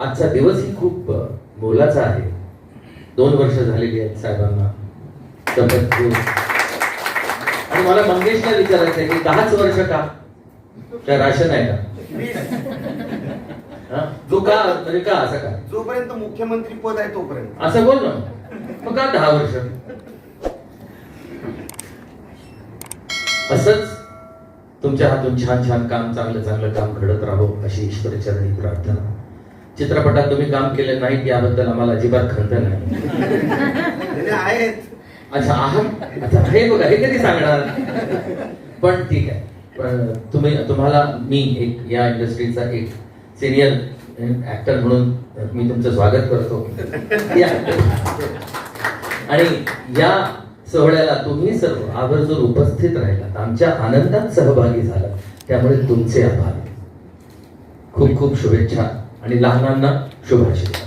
आजचा दिवसही खूप मोलाचा आहे. दोन वर्ष झालेली आहेत साहेबांना. आणि मला मंगेशला विचारायचं आहे की दहाच वर्ष का? काय राशन आहे का? हा? जो का म्हणजे का असं का? जोपर्यंत मुख्यमंत्री पद आहे तोपर्यंत. असं बोल ना. मग का दहा वर्ष? असंच तुमच्या हातून छान छान काम चांगलं चांगलं काम घडत राहो अशी ईश्वरचरणी प्रार्थना. चित्रपटात तुम्ही काम केले नाही याबद्दल आम्हाला अजिबात खंत नाही. आहेत. अच्छा आहात अच्छा हे बघा हे कधी सांगणार? पण ठीक आहे. तुम्ही तुम्हाला मी एक या इंडस्ट्रीचा एक सिनियर ऍक्टर म्हणून मी तुमचं स्वागत करतो. आणि या सोहळ्याला तुम्ही सर्व आवर्जून उपस्थित राहिलात. आमच्या आनंदात सहभागी झाला त्यामुळे तुमचे आभार. खूप खूप शुभेच्छा. आणि लहानांना शुभाशीर्वाद